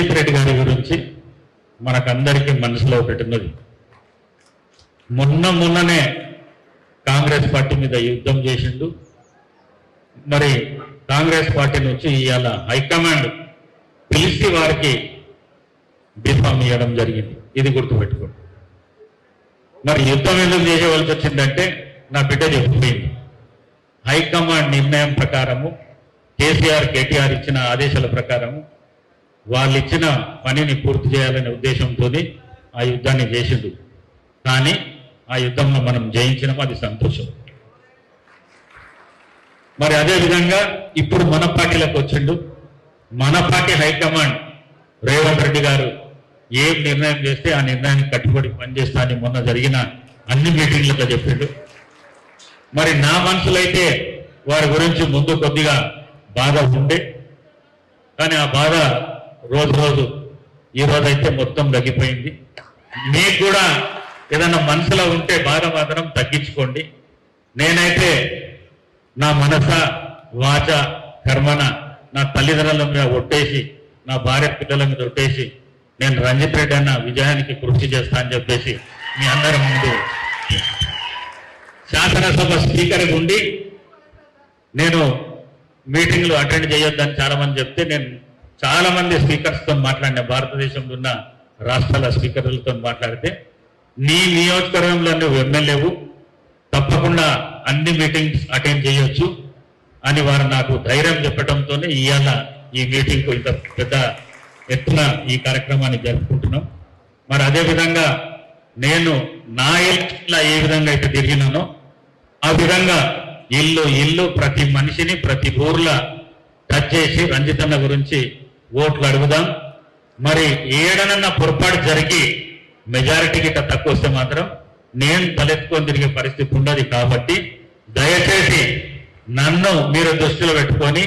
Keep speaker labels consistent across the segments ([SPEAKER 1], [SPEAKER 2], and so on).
[SPEAKER 1] సందీప్ రెడ్డి గారి గురించి మనకందరికీ మనసులో పెట్టినది మొన్న మొన్ననే కాంగ్రెస్ పార్టీ మీద యుద్ధం చేసిండు. మరి కాంగ్రెస్ పార్టీ నుంచి ఇవాళ హైకమాండ్ పిలిచి వారికి బీఫామ్ ఇవ్వడం జరిగింది. ఇది గుర్తుపెట్టుకోండి. మరి యుద్ధం ఎందుకు చేసేవలసి వచ్చిందంటే నా బిడ్డ చెప్పిపోయింది. హైకమాండ్ నిర్ణయం ప్రకారము కేసీఆర్ కేటీఆర్ ఇచ్చిన ఆదేశాల ప్రకారము వాళ్ళు ఇచ్చిన పనిని పూర్తి చేయాలనే ఉద్దేశంతో ఆ యుద్ధాన్ని చేసిండు. కానీ ఆ యుద్ధంలో మనం జయించినాం అది సంతోషం. మరి అదే విధంగా ఇప్పుడు మన పార్టీలకు వచ్చిండు. మన పార్టీ హైకమాండ్ రేవంత్ రెడ్డి గారు ఏం నిర్ణయం చేస్తే ఆ నిర్ణయానికి కట్టుబడి పనిచేస్తా అని మొన్న జరిగిన అన్ని మీటింగ్లతో చెప్పిండు. మరి నా మనసులో అయితే వారి గురించి ముందు కొద్దిగా బాధ ఉండే. కానీ ఆ బాధ రోజు రోజు ఈ రోజు అయితే మొత్తం తగ్గిపోయింది. మీకు కూడా ఏదైనా మనసులో ఉంటే బాధ మాత్రం తగ్గించుకోండి. నేనైతే నా మనస వాచ కర్మన నా తల్లిదండ్రుల మీద ఒట్టేసి నా భార్య పిల్లల మీద ఒట్టేసి నేను రంజిత్ రెడ్డి అన్న విజయానికి కృషి చేస్తా అని చెప్పేసి మీ అందరి ముందు శాసనసభ స్పీకర్ ఉండి నేను మీటింగ్లు అటెండ్ చేయొద్దని చాలామంది చెప్తే నేను చాలా మంది స్పీకర్స్తో మాట్లాడిన భారతదేశంలో ఉన్న రాష్ట్రాల స్పీకర్లతో మాట్లాడితే నీ నియోజకవర్గంలో నువ్వు ఎమ్మెల్యేవు తప్పకుండా అన్ని మీటింగ్స్ అటెండ్ చేయొచ్చు. అని వారు నాకు ధైర్యం చెప్పడంతోనే ఇవాళ ఈ మీటింగ్కు ఇంత పెద్ద ఎత్తున ఈ కార్యక్రమాన్ని జరుపుకుంటున్నాం. మరి అదే విధంగా నేను నా ఎలక్షన్లో ఏ విధంగా అయితే తిరిగినానో ఆ విధంగా ఇల్లు ఇల్లు ప్రతి మనిషిని ప్రతి ఊర్లో టచ్ చేసి రంజితన్న గురించి ఓట్లు అడుగుదాం. మరి ఏడనన్న పొరపాటు జరిగి మెజారిటీ గిట్ట తక్కువ వస్తే మాత్రం నేను తలెత్తుకొని తిరిగే పరిస్థితి ఉండదు కాబట్టి దయచేసి నన్ను మీరు దృష్టిలో పెట్టుకొని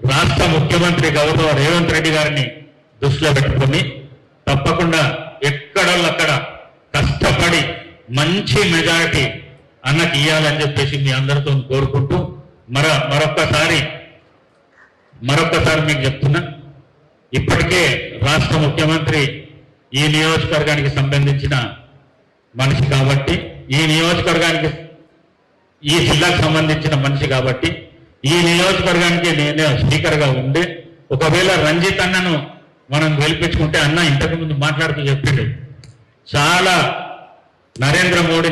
[SPEAKER 1] రాష్ట్ర ముఖ్యమంత్రి గౌరవ రేవంత్ రెడ్డి గారిని దృష్టిలో పెట్టుకొని తప్పకుండా ఎక్కడల్లక్కడ కష్టపడి మంచి మెజారిటీ అన్నకి ఇవ్వాలని చెప్పేసి మీ అందరితో కోరుకుంటూ మర మరొక్కసారి మరొక్కసారి మీకు చెప్తున్నా. ఇప్పటికే రాష్ట్ర ముఖ్యమంత్రి ఈ నియోజకవర్గానికి సంబంధించిన మనిషి కాబట్టి ఈ నియోజకవర్గానికి ఈ జిల్లాకు సంబంధించిన మనిషి కాబట్టి ఈ నియోజకవర్గానికి నేనే స్పీకర్గా ఉండి ఒకవేళ రంజిత్ అన్నను మనం గెలిపించుకుంటే అన్న ఇంతకు ముందు మాట్లాడుతూ చెప్పిండు. చాలా నరేంద్ర మోడీ